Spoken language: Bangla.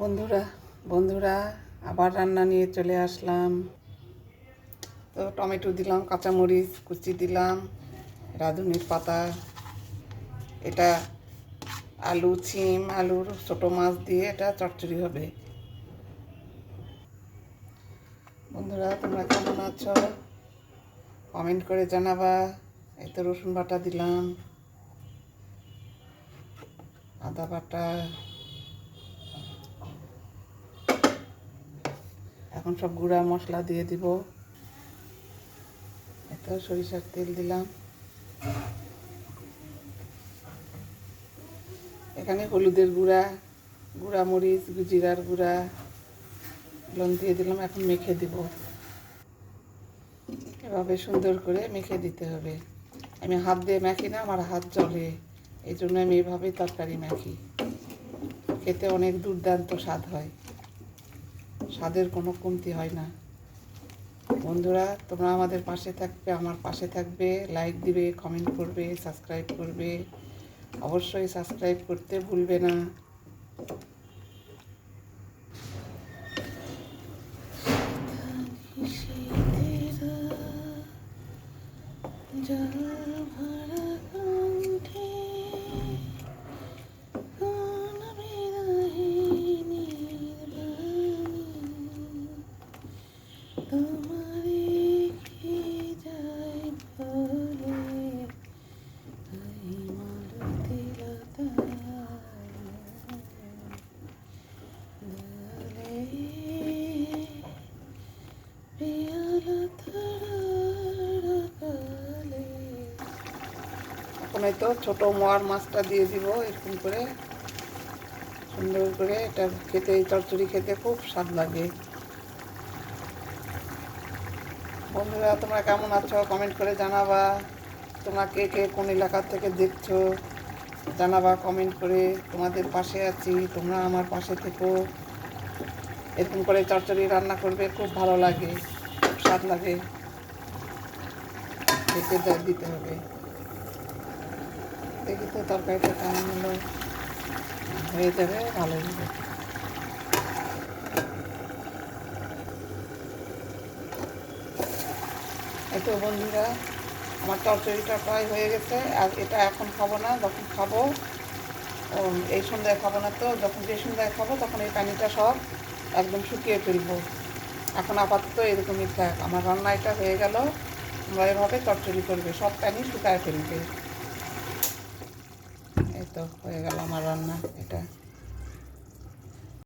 বন্ধুরা বন্ধুরা, আবার রান্না নিয়ে চলে আসলাম। তো টমেটো দিলাম, কাঁচামরিচ কুচি দিলাম, রাঁধুনির পাতা, এটা আলু, ছিম, আলুর ছোটো মাছ দিয়ে এটা চটচড়ি হবে। বন্ধুরা, তোমরা কেমন আছো? কমেন্ট করে জানাবা। এই তো রসুন বাটা দিলাম, আদা বাটা এখন সব গুঁড়া মশলা দিয়ে দিব। এত সরিষার তেল দিলাম। এখানে হলুদের গুঁড়া গুঁড়া মরিচ জিরার গুঁড়া, লং দিয়ে দিলাম, এখন মেখে দিব। এভাবে সুন্দর করে মেখে দিতে হবে। আমি হাত দিয়ে মাখি না, আমার হাত জ্বলে। এই জন্য আমি এভাবেই তরকারি মাখি। খেতে অনেক দুর্দান্ত স্বাদ হয়। স্বাদের কোনো কমতি হয় না। বন্ধুরা, তোমরা আমাদের পাশে থাকবে, আমার পাশে থাকবে লাইক দিবে কমেন্ট করবে সাবস্ক্রাইব করবে। অবশ্যই সাবস্ক্রাইব করতে ভুলবে না। জল এই তো ছোটো মোয়ার মাছটা দিয়ে দিব, এরকম করে। সুন্দর করে এটা খেতে, এই চচ্চড়ি খেতে খুব স্বাদ লাগে। বন্ধুরা, তোমরা কেমন আছো? কমেন্ট করে জানাবা। তোমরা কে কে কোন এলাকা থেকে দেখছ, জানাবা কমেন্ট করে। তোমাদের পাশে আছি, তোমরা আমার পাশে থেকো। এরকম করে চচ্চড়ি রান্না করবে, খুব ভালো লাগে, খুব স্বাদ লাগে। খেতে দিতে হবে। দেখি তো তরকারিটা কেমন হলো। হয়ে যাবে, ভালো হবে এই তো বন্ধুরা, আমার চচ্চড়িটা প্রায় হয়ে গেছে, আর এটা এখন খাব না, যখন খাব এই সন্ধ্যায় খাব না তো, যখন যে সন্ধ্যায় খাব, তখন এই পানিটা সব একদম শুকিয়ে ফেলব। এখন আপাতত এরকমই থাক, আমার রান্না এটা হয়ে গেল, তোমরা এভাবে চচ্চড়ি করবে, সব পানি শুকায় ফেলবে। তো হয়ে গেল আমার রান্না। এটা।